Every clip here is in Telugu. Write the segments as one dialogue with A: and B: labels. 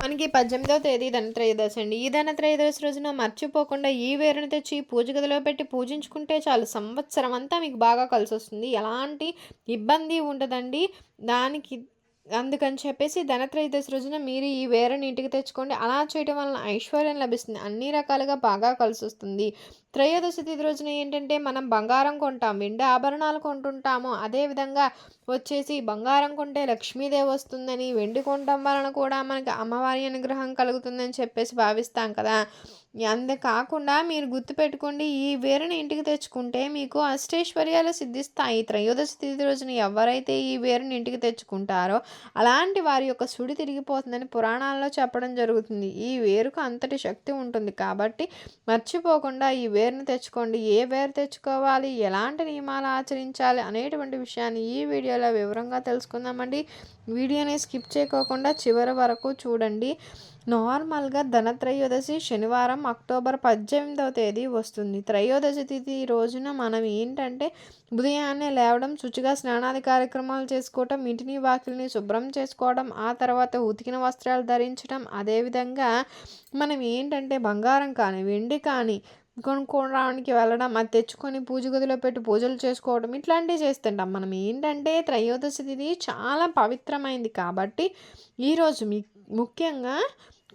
A: మనకి పద్దెనిమిదవ తేదీ ధనత్రయోదశి అండి. ఈ ధనత్రయోదశి రోజున మర్చిపోకుండా ఈ వేరుని తెచ్చి పూజ గదిలో పెట్టి పూజించుకుంటే చాలు సంవత్సరం అంతా మీకు బాగా కలిసి వస్తుంది ఎలాంటి ఇబ్బంది ఉండదండి. దానికి అందుకని చెప్పేసి ధనత్రయోదశి రోజున మీరు ఈ వేరని ఇంటికి తెచ్చుకోండి. అలా చేయడం వలన ఐశ్వర్యం లభిస్తుంది. అన్ని రకాలుగా బాగా కలిసి వస్తుంది. త్రయోదశి తిథి రోజున ఏంటంటే మనం బంగారం కొంటాం వెండి ఆభరణాలు కొంటుంటాము. అదేవిధంగా వచ్చేసి బంగారం కొంటే లక్ష్మీదేవి వస్తుందని వెండి కొంటం వలన కూడా మనకి అమ్మవారి అనుగ్రహం కలుగుతుందని చెప్పేసి భావిస్తాం కదా. అంతేకాకుండా మీరు గుర్తుపెట్టుకోండి ఈ వేరుని ఇంటికి తెచ్చుకుంటే మీకు అష్టైశ్వర్యాలు సిద్ధిస్తాయి. త్రయోదశి తిథి రోజున ఎవరైతే ఈ వేరుని ఇంటికి తెచ్చుకుంటారో అలాంటి వారి యొక్క సుడి తిరిగిపోతుందని పురాణాల్లో చెప్పడం జరుగుతుంది. ఈ వేరుకు అంతటి శక్తి ఉంటుంది కాబట్టి మర్చిపోకుండా ఈ వేరుని తెచ్చుకోండి. ఏ వేరు తెచ్చుకోవాలి? ఎలాంటి నియమాలు ఆచరించాలి? అనేటువంటి విషయాన్ని ఈ వీడియోలో వివరంగా తెలుసుకుందామండి. వీడియోని స్కిప్ చేయకోకుండా చివరి వరకు చూడండి. నార్మల్గా ధనత్రయోదశి శనివారం అక్టోబర్ పద్దెనిమిదవ తేదీ వస్తుంది. త్రయోదశి తిథి రోజున మనం ఏంటంటే ఉదయాన్నే లేవడం శుచిగా స్నానాది కార్యక్రమాలు చేసుకోవటం ఇంటిని వాకిల్ని శుభ్రం చేసుకోవడం ఆ తర్వాత ఉతికిన వస్త్రాలు ధరించడం అదేవిధంగా మనం ఏంటంటే బంగారం కానీ వెండి కానీ కొనుక్కోవడానికి వెళ్ళడం అది తెచ్చుకొని పూజ గదిలో పెట్టి పూజలు చేసుకోవడం ఇట్లాంటివి చేస్తుంటాం. మనం ఏంటంటే త్రయోదశి తిథి చాలా పవిత్రమైంది కాబట్టి ఈరోజు మీ ముఖ్యంగా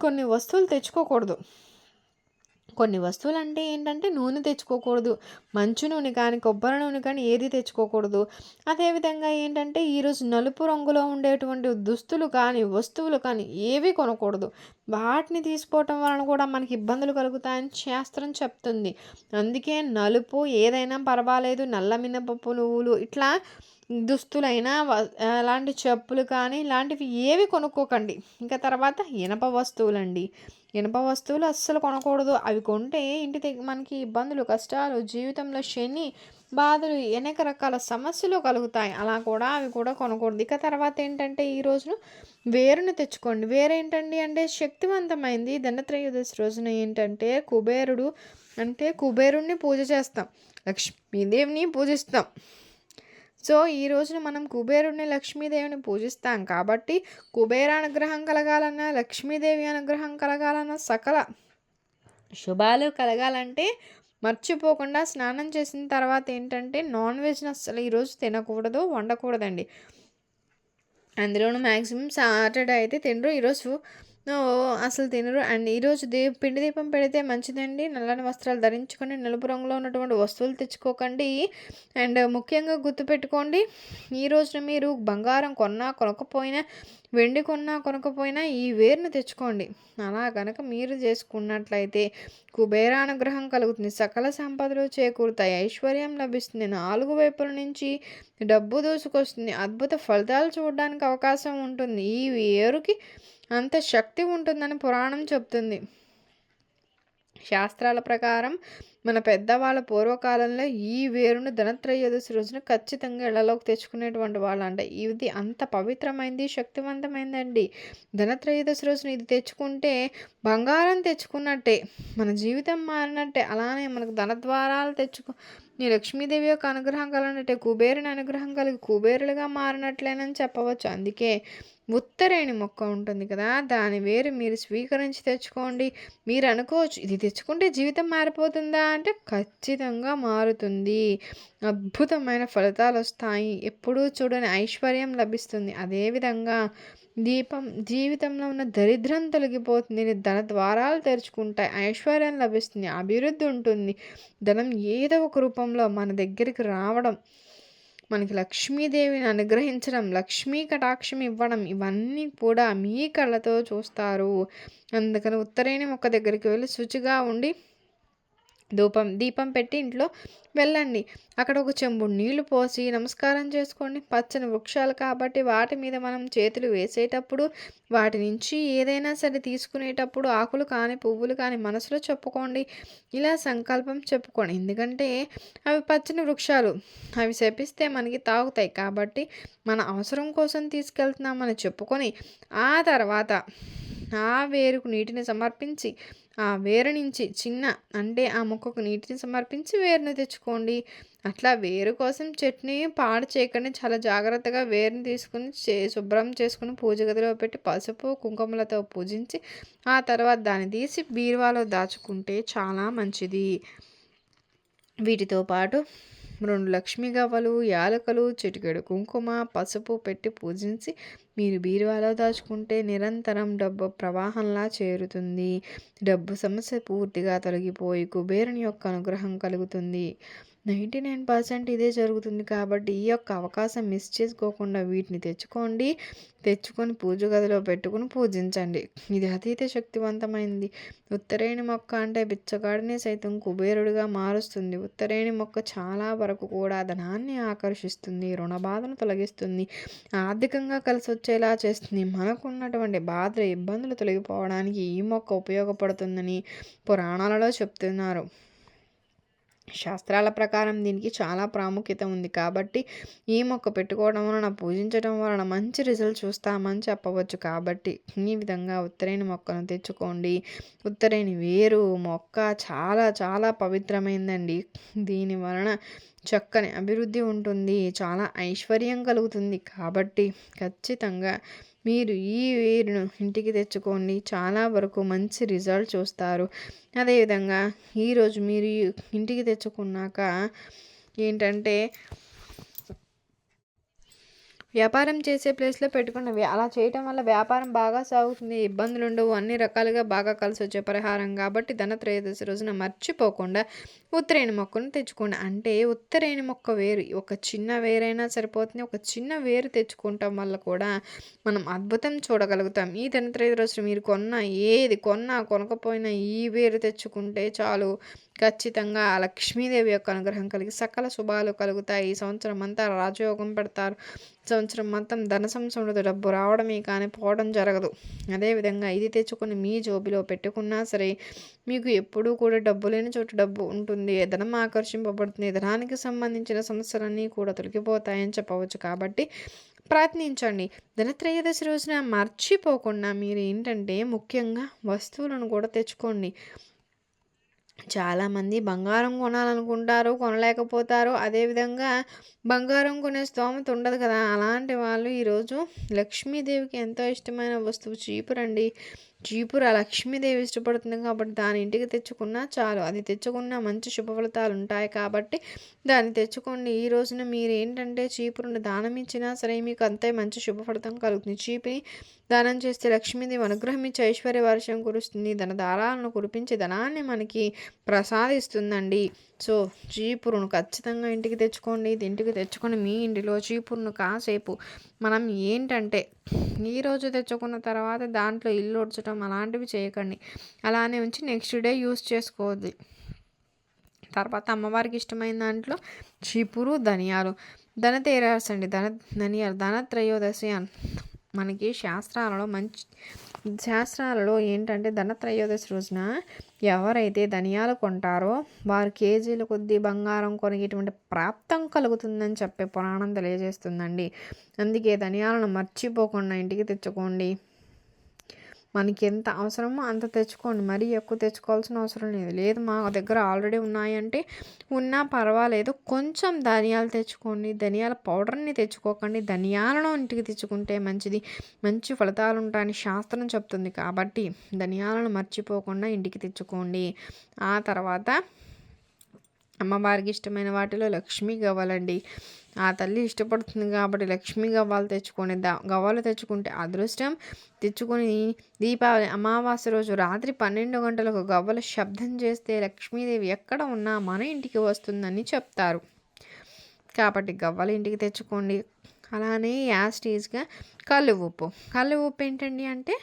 A: కొన్ని వస్తువులు తెచ్చుకోకూడదు. కొన్ని వస్తువులు అంటే ఏంటంటే నూనె తెచ్చుకోకూడదు. మంచు నూనె కానీ కొబ్బరి నూనె కానీ ఏది తెచ్చుకోకూడదు. అదేవిధంగా ఏంటంటే ఈరోజు నలుపు రంగులో ఉండేటువంటి దుస్తులు కానీ వస్తువులు కానీ ఏవి కొనకూడదు. వాటిని తీసుకోవటం వలన కూడా మనకి ఇబ్బందులు కలుగుతాయని శాస్త్రం చెప్తుంది. అందుకే నలుపు ఏదైనా పర్వాలేదు. నల్ల మినపప్పు నువ్వులు ఇట్లా దుస్తులైనా అలాంటి చెప్పులు కానీ ఇలాంటివి ఏవి కొనుక్కోకండి. ఇంకా తర్వాత ఇనప వస్తువులండి. ఇనప వస్తువులు అస్సలు కొనకూడదు. అవి కొంటే ఇంటి మనకి ఇబ్బందులు కష్టాలు జీవితంలో శని బాధలు అనేక రకాల సమస్యలు కలుగుతాయి. అలా కూడా అవి కూడా కొనకూడదు. ఇక తర్వాత ఏంటంటే ఈ రోజును వేరును తెచ్చుకోండి. వేరేంటండి అంటే శక్తివంతమైంది దండత్రయోదశి రోజున ఏంటంటే కుబేరుడు అంటే కుబేరుణ్ణి పూజ చేస్తాం. లక్ష్మీదేవిని పూజిస్తాం. సో ఈ రోజున మనం కుబేరుని లక్ష్మీదేవిని పూజిస్తాం. కాబట్టి కుబేర అనుగ్రహం కలగాలన్నా లక్ష్మీదేవి అనుగ్రహం కలగాలన్నా సకల శుభాలు కలగాలంటే మర్చిపోకుండా స్నానం చేసిన తర్వాత ఏంటంటే నాన్ వెజ్ని అసలు ఈరోజు తినకూడదు వండకూడదండి. అందులోనూ మ్యాక్సిమం సాటర్డే అయితే తినరు. ఈరోజు అసలు తినరు. అండ్ ఈరోజు దీ పిండి దీపం పెడితే మంచిదండి. నల్లని వస్త్రాలు ధరించుకొని నలుపు రంగులో ఉన్నటువంటి వస్తువులు తెచ్చుకోకండి. అండ్ ముఖ్యంగా గుర్తుపెట్టుకోండి ఈ రోజున మీరు బంగారం కొన్నా కొనకపోయినా వెండి కొన్నా కొనకపోయినా ఈ వేరును తెచ్చుకోండి. అలా కనుక మీరు చేసుకున్నట్లయితే కుబేరానుగ్రహం కలుగుతుంది. సకల సంపదలు చేకూరుతాయి. ఐశ్వర్యం లభిస్తుంది. నాలుగు వైపుల నుంచి డబ్బు దూసుకొస్తుంది. అద్భుత ఫలితాలు చూడడానికి అవకాశం ఉంటుంది. ఈ వేరుకి అంత శక్తి ఉంటుందని పురాణం చెప్తుంది. శాస్త్రాల ప్రకారం మన పెద్దవాళ్ళ పూర్వకాలంలో ఈ వేరును ధనత్రయోదశి రోజున ఖచ్చితంగా ఇళ్ళలోకి తెచ్చుకునేటువంటి వాళ్ళు అంటే ఇది అంత పవిత్రమైంది శక్తివంతమైందండి. ధనత్రయోదశి రోజున ఇది తెచ్చుకుంటే బంగారం తెచ్చుకున్నట్టే మన జీవితం మారినట్టే. అలానే మనకు ధనద్వారాలు తెచ్చుకో నీ లక్ష్మీదేవి యొక్క అనుగ్రహం కలిగినట్టే కుబేరుని అనుగ్రహం కలిగి కుబేరులుగా మారినట్లేనని చెప్పవచ్చు. అందుకే ఉత్తరేణి మొక్క ఉంటుంది కదా దాని వేరు మీరు స్వీకరించి తెచ్చుకోండి. మీరు అనుకోవచ్చు ఇది తెచ్చుకుంటే జీవితం మారిపోతుందా అంటే ఖచ్చితంగా మారుతుంది. అద్భుతమైన ఫలితాలు వస్తాయి. ఎప్పుడూ చూడని ఐశ్వర్యం లభిస్తుంది. అదేవిధంగా దీపం జీవితంలో ఉన్న దరిద్రం తొలగిపోతుంది. ధన ద్వారాలు తెరుచుకుంటాయి. ఐశ్వర్యం లభిస్తుంది. అభివృద్ధి ఉంటుంది. ధనం ఏదో ఒక రూపంలో మన దగ్గరికి రావడం మనకి లక్ష్మీదేవిని అనుగ్రహించడం లక్ష్మీ కటాక్షం ఇవ్వడం ఇవన్నీ కూడా మీ కళ్ళతో చూస్తారు. అందుకని ఉత్తరేణి మొక్క దగ్గరికి వెళ్ళి శుచిగా ఉండి ధూపం దీపం పెట్టి ఇంట్లో వెళ్ళండి. అక్కడ ఒక చెంబు నీళ్ళు పోసి నమస్కారం చేసుకోండి. పచ్చని వృక్షాలు కాబట్టి వాటి మీద మనం చేతులు వేసేటప్పుడు వాటి నుంచి ఏదైనా సరే తీసుకునేటప్పుడు ఆకులు కానీ పువ్వులు కానీ మనసులో చెప్పుకోండి. ఇలా సంకల్పం చెప్పుకోండి. ఎందుకంటే అవి పచ్చని వృక్షాలు. అవి శపిస్తే మనకి తాగుతాయి కాబట్టి మన అవసరం కోసం తీసుకెళ్తున్నామని చెప్పుకొని ఆ తర్వాత ఆ వేరుకు నీటిని సమర్పించి ఆ వేరు నుంచి చిన్న అంటే ఆ మొక్కకు నీటిని సమర్పించి వేరుని తెచ్చుకోండి. అట్లా వేరు కోసం చట్నీ పాడు చేయకుండా. చాలా జాగ్రత్తగా వేరుని తీసుకుని చే శుభ్రం చేసుకుని పూజ గదిలో పెట్టి పసుపు కుంకుమలతో పూజించి ఆ తర్వాత దాన్ని తీసి బీరువాలో దాచుకుంటే చాలా మంచిది. వీటితో పాటు రెండు లక్ష్మీ గవ్వలు యాలకలు చిటికెడు కుంకుమ పసుపు పెట్టి పూజించి మీరు బీరువాలో దాచుకుంటే నిరంతరం డబ్బు ప్రవాహంలా చేరుతుంది. డబ్బు సమస్య పూర్తిగా తొలగిపోయి కుబేరుని యొక్క అనుగ్రహం కలుగుతుంది. నైంటీ నైన్ పర్సెంట్ ఇదే జరుగుతుంది కాబట్టి ఈ యొక్క అవకాశం మిస్ చేసుకోకుండా వీటిని తెచ్చుకోండి. తెచ్చుకొని పూజ గదిలో పెట్టుకుని పూజించండి. ఇది అతీత శక్తివంతమైంది. ఉత్తరేణి మొక్క అంటే బిచ్చగాడిని సైతం కుబేరుడిగా మారుస్తుంది. ఉత్తరేణి మొక్క చాలా వరకు కూడా ధనాన్ని ఆకర్షిస్తుంది రుణ బాధను తొలగిస్తుంది ఆర్థికంగా కలిసి వచ్చేలా చేస్తుంది. మనకున్నటువంటి బాధ ఇబ్బందులు తొలగిపోవడానికి ఈ మొక్క ఉపయోగపడుతుందని పురాణాలలో చెప్తున్నారు. శాస్త్రాల ప్రకారం దీనికి చాలా ప్రాముఖ్యత ఉంది కాబట్టి ఈ మొక్క పెట్టుకోవడం వలన పూజించడం వలన మంచి రిజల్ట్ చూస్తామని చెప్పవచ్చు. కాబట్టి ఈ విధంగా ఉత్తరేణి మొక్కను తెచ్చుకోండి. ఉత్తరేణి వేరు మొక్క చాలా చాలా పవిత్రమైందండి. దీని వలన చక్కని అభివృద్ధి ఉంటుంది. చాలా ఐశ్వర్యం కలుగుతుంది. కాబట్టి ఖచ్చితంగా మీరు ఈ వేరును ఇంటికి తెచ్చుకోండి. చాలా వరకు మంచి రిజల్ట్ చూస్తారు. అదేవిధంగా ఈరోజు మీరు ఇంటికి తెచ్చుకున్నాక ఏంటంటే వ్యాపారం చేసే ప్లేస్లో పెట్టుకున్నవి. అలా చేయటం వల్ల వ్యాపారం బాగా సాగుతుంది. ఇబ్బందులు ఉండవు అన్ని రకాలుగా బాగా కలిసి వచ్చే పరిహారం కాబట్టి ధనత్రయోదశి రోజున మర్చిపోకుండా ఉత్తరేణి మొక్కను తెచ్చుకోండి. అంటే ఉత్తరేణి మొక్క వేరు. ఒక చిన్న వేరైనా సరిపోతుంది. ఒక చిన్న వేరు తెచ్చుకోవటం వల్ల కూడా మనం అద్భుతం చూడగలుగుతాం. ఈ ధనత్రయోదశి మీరు కొన్న ఏది కొన్నా కొనకపోయినా ఈ వేరు తెచ్చుకుంటే చాలు. ఖచ్చితంగా లక్ష్మీదేవి యొక్క అనుగ్రహం కలిగి సకల శుభాలు కలుగుతాయి. ఈ సంవత్సరం అంతా రాజయోగం పెడతారు. సంవత్సరం మొత్తం ధన సంవత్సరంలో డబ్బు రావడమే కానీ పోవడం జరగదు. అదేవిధంగా ఇది తెచ్చుకొని మీ జోబిలో పెట్టుకున్నా సరే మీకు ఎప్పుడూ కూడా డబ్బు లేని చోటు డబ్బు ఉంటుంది. ధనం ఆకర్షింపబడుతుంది. ధనానికి సంబంధించిన సమస్యలన్నీ కూడా తొలగిపోతాయని చెప్పవచ్చు. కాబట్టి ప్రయత్నించండి. ధనత్రయోదశి రోజున మర్చిపోకుండా మీరు ఏంటంటే ముఖ్యంగా వస్తువులను కూడా తెచ్చుకోండి. చాలామంది బంగారం కొనాలనుకుంటారు కొనలేకపోతారు. అదేవిధంగా బంగారం కొనే స్తోమత ఉండదు కదా. అలాంటి వాళ్ళు ఈరోజు లక్ష్మీదేవికి ఎంతో ఇష్టమైన వస్తువు చీపురండి. చీపురు లక్ష్మీదేవి ఇష్టపడుతుంది కాబట్టి దాని ఇంటికి తెచ్చుకున్నా చాలు. అది తెచ్చుకున్న మంచి శుభ ఫలితాలు ఉంటాయి కాబట్టి దాన్ని తెచ్చుకోండి. ఈ రోజున మీరు ఏంటంటే చీపురుని దానం ఇచ్చినా సరే మీకు అంతే మంచి శుభ ఫలితం కలుగుతుంది. చీపిని దానం చేస్తే లక్ష్మీదేవి అనుగ్రహం ఇచ్చి ఐశ్వర్య వర్షం కురుస్తుంది. ధన దారాలను కురిపించి ధనాన్ని మనకి ప్రసాదిస్తుందండి. సో చీపురును ఖచ్చితంగా ఇంటికి తెచ్చుకోండి ఇది ఇంటికి తెచ్చుకొని మీ ఇంటిలో చీపురును కాసేపు. మనం ఏంటంటే ఈరోజు తెచ్చుకున్న తర్వాత దాంట్లో ఇల్లు ఉడ్చడం అలాంటివి చేయకండి. అలానే ఉంచి నెక్స్ట్ డే యూస్ చేసుకోవద్దు. తర్వాత అమ్మవారికి ఇష్టమైన దాంట్లో చీపురు ధనియాలు. ధన అండి ధన ధనియాలు ధన త్రయోదశి మనకి శాస్త్రాలలో మంచి శాస్త్రాలలో ఏంటంటే ధనత్రయోదశి రోజున ఎవరైతే ధనియాలు కొంటారో వారు కేజీల కొద్దీ బంగారం కొనిగేటువంటి ప్రాప్తం కలుగుతుందని చెప్పే పురాణం తెలియజేస్తుందండి. అందుకే ధనియాలను మర్చిపోకుండా ఇంటికి తెచ్చుకోండి. మనకి ఎంత అవసరమో అంత తెచ్చుకోండి. మరీ ఎక్కువ తెచ్చుకోవాల్సిన అవసరం లేదు. లేదు మా దగ్గర ఆల్రెడీ ఉన్నాయంటే ఉన్నా పర్వాలేదు. కొంచెం ధనియాలు తెచ్చుకోండి. ధనియాల పౌడర్ని తెచ్చుకోకండి. ధనియాలను ఇంటికి తెచ్చుకుంటే మంచిది. మంచి ఫలితాలు ఉంటాయని శాస్త్రం చెప్తుంది. కాబట్టి ధనియాలను మర్చిపోకుండా ఇంటికి తెచ్చుకోండి. ఆ తర్వాత అమ్మవారికి ఇష్టమైన వాటిలో లక్ష్మి గవ్వాలండి. ఆ తల్లి ఇష్టపడుతుంది కాబట్టి లక్ష్మీ గవ్వాలు తెచ్చుకొని దా గవ్వలు తెచ్చుకుంటే అదృష్టం తెచ్చుకొని దీపావళి అమావాస్య రోజు రాత్రి పన్నెండు గంటలకు గవ్వలు శబ్దం చేస్తే లక్ష్మీదేవి ఎక్కడ ఉన్నా మన ఇంటికి వస్తుందని చెప్తారు. కాబట్టి గవ్వలు ఇంటికి తెచ్చుకోండి. అలానే యాస్టీజ్గా కళ్ళు ఉప్పు కళ్ళు ఉప్పు ఏంటండి అంటే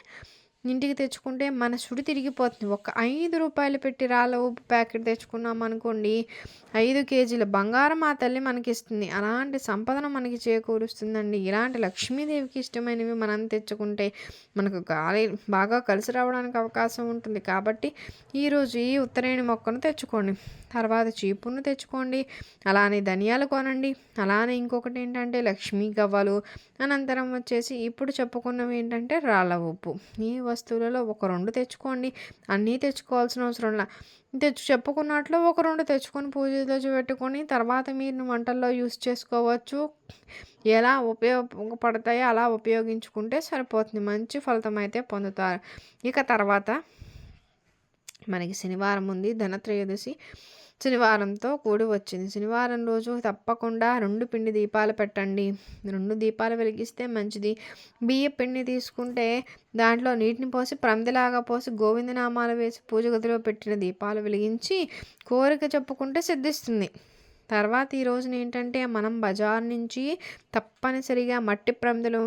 A: ఇంటికి తెచ్చుకుంటే మన సుడి తిరిగిపోతుంది. ఒక ఐదు రూపాయలు పెట్టి రాళ్ళ ఉప్పు ప్యాకెట్ తెచ్చుకున్నాం అనుకోండి ఐదు కేజీల బంగారం ఆ తల్లి మనకి ఇస్తుంది అలాంటి సంపదను మనకి చేకూరుస్తుందండి. ఇలాంటి లక్ష్మీదేవికి ఇష్టమైనవి మనం తెచ్చుకుంటే మనకు గాలి బాగా కలిసి రావడానికి అవకాశం ఉంటుంది. కాబట్టి ఈరోజు ఈ ఉత్తరేణి మొక్కను తెచ్చుకోండి. తర్వాత చీపును తెచ్చుకోండి. అలానే ధనియాలు కొనండి. అలానే ఇంకొకటి ఏంటంటే లక్ష్మీ గవ్వలు. అనంతరం వచ్చేసి ఇప్పుడు చెప్పుకున్నవి ఏంటంటే రాళ్ళ ఉప్పు. ఈ వస్తువులలో ఒక రెండు తెచ్చుకోండి. అన్నీ తెచ్చుకోవాల్సిన అవసరంలా తెచ్చు చెప్పుకున్నట్లు ఒక రెండు తెచ్చుకొని పూజలో పెట్టుకొని తర్వాత మీరు వంటల్లో యూస్ చేసుకోవచ్చు. ఎలా ఉపయోగపడతాయో అలా ఉపయోగించుకుంటే సరిపోతుంది. మంచి ఫలితం అయితే పొందుతారు. ఇక తర్వాత మనకి శనివారం ఉంది. ధనత్రయోదశి. శనివారంతో కూడి వచ్చింది. శనివారం రోజు తప్పకుండా రెండు పిండి దీపాలు పెట్టండి. రెండు దీపాలు వెలిగిస్తే మంచిది. బియ్య పిండి తీసుకుంటే దాంట్లో నీటిని పోసి ప్రమిదిలాగా పోసి గోవిందనామాలు వేసి పూజ గదిలో పెట్టిన దీపాలు వెలిగించి కోరిక చెప్పుకుంటే సిద్ధిస్తుంది. తర్వాత ఈ రోజున ఏంటంటే మనం బజార్ నుంచి తప్పనిసరిగా మట్టి ప్రమిదలు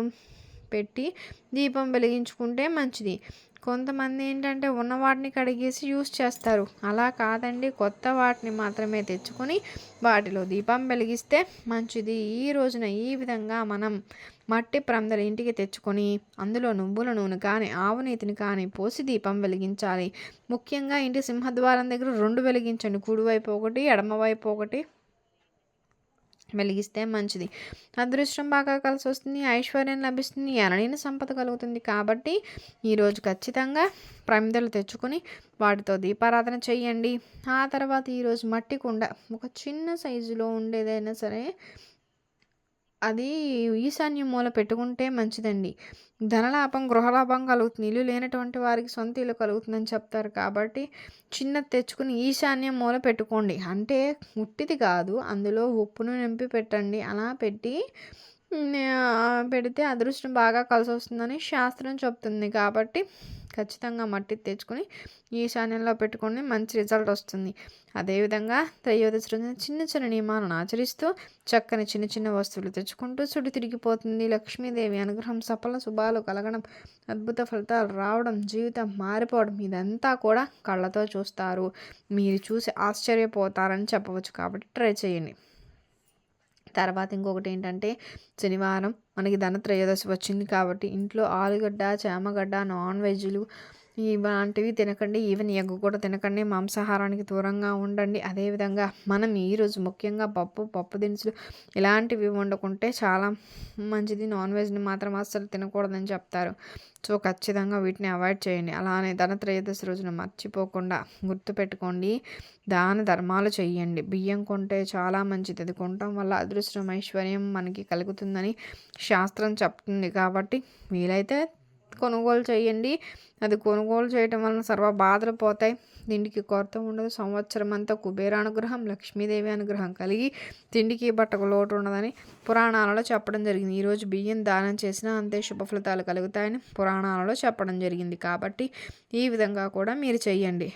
A: పెట్టి దీపం వెలిగించుకుంటే మంచిది. కొంతమంది ఏంటంటే ఉన్న వాటిని కడిగేసి యూస్ చేస్తారు. అలా కాదండి. కొత్త వాటిని మాత్రమే తెచ్చుకొని వాటిలో దీపం వెలిగిస్తే మంచిది. ఈ రోజున ఈ విధంగా మనం మట్టి ప్రమిదలు ఇంటికి తెచ్చుకొని అందులో నువ్వుల నూనె కానీ ఆవు నీతిని కానీ పోసి దీపం వెలిగించాలి. ముఖ్యంగా ఇంటి సింహద్వారం దగ్గర రెండు వెలిగించండి. కుడివైపు ఒకటి ఎడమవైపు ఒకటి. వెలిగిస్తే మంచిది. అదృష్టం బాగా కలిసి వస్తుంది ఐశ్వర్యం లభిస్తుంది ఎనలేని సంపద కలుగుతుంది. కాబట్టి ఈరోజు ఖచ్చితంగా ప్రమిదలు తెచ్చుకొని వాటితో దీపారాధన చేయండి ఆ తర్వాత ఈరోజు మట్టి కుండ ఒక చిన్న సైజులో ఉండేదైనా సరే అది ఈశాన్య మూల పెట్టుకుంటే మంచిదండి. ధనలాభం గృహలాభం కలుగుతుంది. ఇల్లు లేనటువంటి వారికి సొంత ఇల్లు కలుగుతుందని చెప్తారు కాబట్టి చిన్నది తెచ్చుకుని ఈశాన్య మూల పెట్టుకోండి. అంటే ఉట్టిది కాదు అందులో ఉప్పును నింపి పెట్టండి. అలా పెట్టి పెడితే అదృష్టం బాగా కలిసి వస్తుందని శాస్త్రం చెప్తుంది. కాబట్టి ఖచ్చితంగా మట్టి తెచ్చుకొని ఈశాన్యంలో పెట్టుకొని మంచి రిజల్ట్ వస్తుంది. అదేవిధంగా త్రయోదశి రోజున చిన్న చిన్న నియమాలను ఆచరిస్తూ చక్కని చిన్న చిన్న వస్తువులు తెచ్చుకుంటూ సుడి తిరిగిపోతుంది. లక్ష్మీదేవి అనుగ్రహం సఫల శుభాలు కలగడం అద్భుత ఫలితాలు రావడం జీవితం మారిపోవడం ఇదంతా కూడా కళ్ళతో చూస్తారు. మీరు చూసి ఆశ్చర్యపోతారని చెప్పవచ్చు. కాబట్టి ట్రై చేయండి. తర్వాత ఇంకొకటి ఏంటంటే శనివారం మనకి ధనత్రయోదశి వచ్చింది కాబట్టి ఇంట్లో ఆలుగడ్డ చామగడ్డ నాన్ వెజ్లు ఇలాంటివి తినకండి. ఈవెన్ ఎగ్ కూడా తినకండి. మాంసాహారానికి దూరంగా ఉండండి. అదేవిధంగా మనం ఈరోజు ముఖ్యంగా పప్పు పప్పు దినుసులు ఇలాంటివి వండుకుంటే చాలా మంచిది. నాన్ వెజ్ని మాత్రం అస్సలు తినకూడదని చెప్తారు. సో ఖచ్చితంగా వీటిని అవాయిడ్ చేయండి. అలానే ధనత్రయోదశి రోజున మర్చిపోకుండా గుర్తుపెట్టుకోండి. దాన ధర్మాలు చేయండి. బియ్యం కొంటే చాలా మంచిది. అది కొనటం వల్ల అదృష్టం ఐశ్వర్యం మనకి కలుగుతుందని శాస్త్రం చెప్తుంది. కాబట్టి వీలైతే కొనుగోలు చేయండి. అది కొనుగోలు చేయటం వలన సర్వ బాధలు పోతాయి. తిండికి కొరత ఉండదు. సంవత్సరం అంతా కుబేర అనుగ్రహం లక్ష్మీదేవి అనుగ్రహం కలిగి తిండికి బట్టకు లోటు ఉండదని పురాణాలలో చెప్పడం జరిగింది. ఈరోజు బియ్యం దానం చేసినా అంతే శుభ ఫలితాలు కలుగుతాయని పురాణాలలో చెప్పడం జరిగింది. కాబట్టి ఈ విధంగా కూడా మీరు చెయ్యండి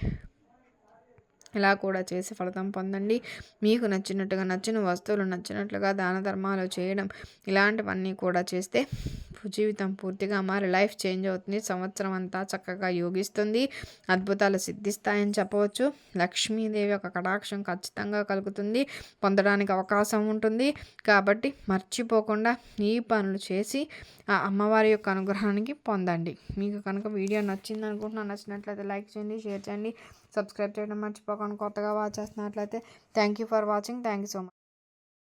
A: ఇలా కూడా చేసి ఫలితం పొందండి. మీకు నచ్చినట్టుగా నచ్చిన వస్తువులు నచ్చినట్లుగా దాన ధర్మాలు చేయడం ఇలాంటివన్నీ కూడా చేస్తే జీవితం పూర్తిగా మారి లైఫ్ చేంజ్ అవుతుంది. సంవత్సరం అంతా చక్కగా యోగిస్తుంది. అద్భుతాలు సిద్ధిస్తాయని చెప్పవచ్చు. లక్ష్మీదేవి ఒక కటాక్షం ఖచ్చితంగా కలుగుతుంది. పొందడానికి అవకాశం ఉంటుంది. కాబట్టి మర్చిపోకుండా ఈ పనులు చేసి ఆ అమ్మవారి యొక్క అనుగ్రహానికి పొందండి. మీకు కనుక వీడియో నచ్చింది అనుకుంటున్నాను నచ్చినట్లయితే లైక్ చేయండి షేర్ చేయండి. సబ్స్క్రైబ్ చేయడం మర్చిపోకండి. కొత్తగా వాచ్ చేస్తున్నట్లయితే thank you for watching thank you so much